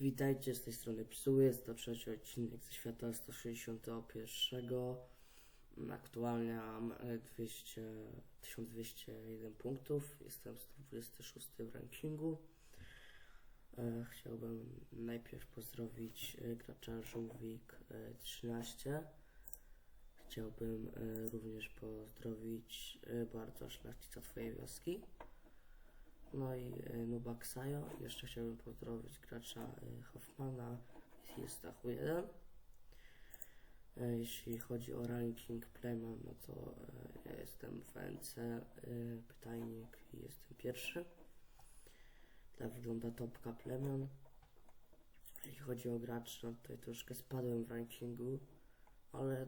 Witajcie, z tej strony Psu, jest to trzeci odcinek ze świata 161. Aktualnie mam e, 200, 1201 punktów, jestem 126 w rankingu. E, Chciałbym najpierw pozdrowić e, gracza Żółwik e, 13. Chciałbym e, również pozdrowić bardzo szlachcica Twojej wioski. No i e, Nuba Ksajo. Jeszcze chciałbym pozdrowić gracza e, Hoffmana. Jest Stachu 1. E, Jeśli chodzi o ranking plemion, no to e, ja jestem w NC pytajnik i jestem pierwszy. Tak wygląda topka plemion. Jeśli chodzi o graczy, no ja troszkę spadłem w rankingu, ale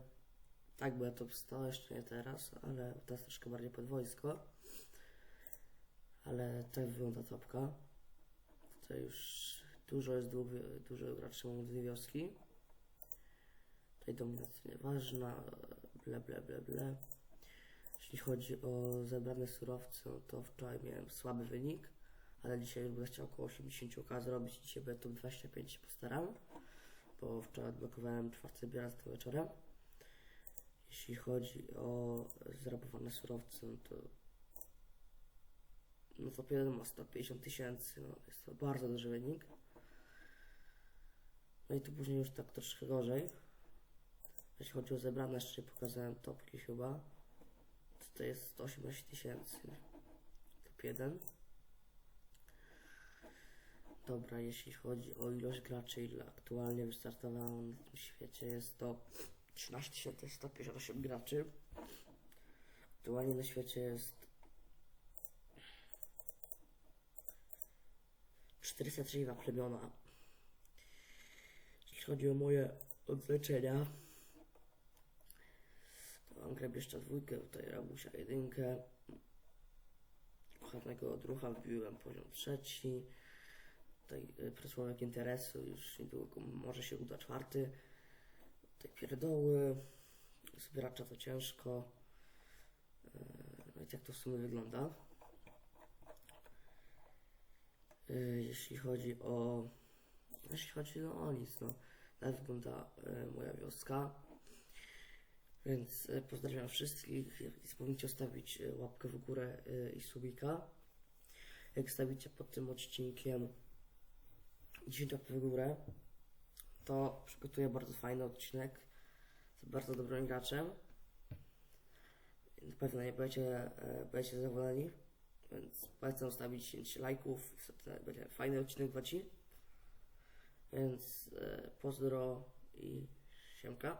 tak była top 100, jeszcze nie teraz, ale teraz troszkę bardziej pod wojsko. Ale tak wygląda topka. Tutaj już dużo jest dużo graczy mają dwie wioski. Tutaj dominacja nieważna, ble ble ble ble. Jeśli chodzi o zebrane surowce, no to wczoraj miałem słaby wynik, ale dzisiaj będę chciał około 80k zrobić. Dzisiaj będę top 25 się postaram, bo wczoraj odblokowałem czwarty to wieczorem. Jeśli chodzi o zrabowane surowce, no to no to jeden ma 150 tysięcy, no jest to bardzo duży wynik. No i tu później już tak troszkę gorzej. Jeśli chodzi o zebrane, jeszcze pokazałem topki chyba. To, to jest 118 tysięcy. Top 1. Dobra, jeśli chodzi o ilość graczy, ile aktualnie wystartowało na tym świecie, jest to 13 158 graczy. Aktualnie na świecie jest 403 plemiona. Jeśli chodzi o moje odleczenia, to mam grebieszcza dwójkę, tutaj rabusia jedynkę. Kucharnego odrucha wbiłem poziom trzeci. Tutaj y, przesłowek interesu, już niedługo może się uda czwarty. Tutaj pierdoły, zbieracza to ciężko. Y, No i tak to w sumie wygląda. Jeśli chodzi o. Jeśli chodzi no, o nic, no. Tak wygląda y, moja wioska. Więc y, pozdrawiam wszystkich. I Zapomnijcie zostawić y, łapkę w górę y, i subika. Jak stawicie pod tym odcinkiem 10 łapek w górę, to przygotuję bardzo fajny odcinek z bardzo dobrym graczem. Na pewno nie będziecie, będziecie zadowoleni. Więc polecam zostawić 10 lajków. Będzie fajny odcinek dla Ci. Więc e, pozdro i siemka.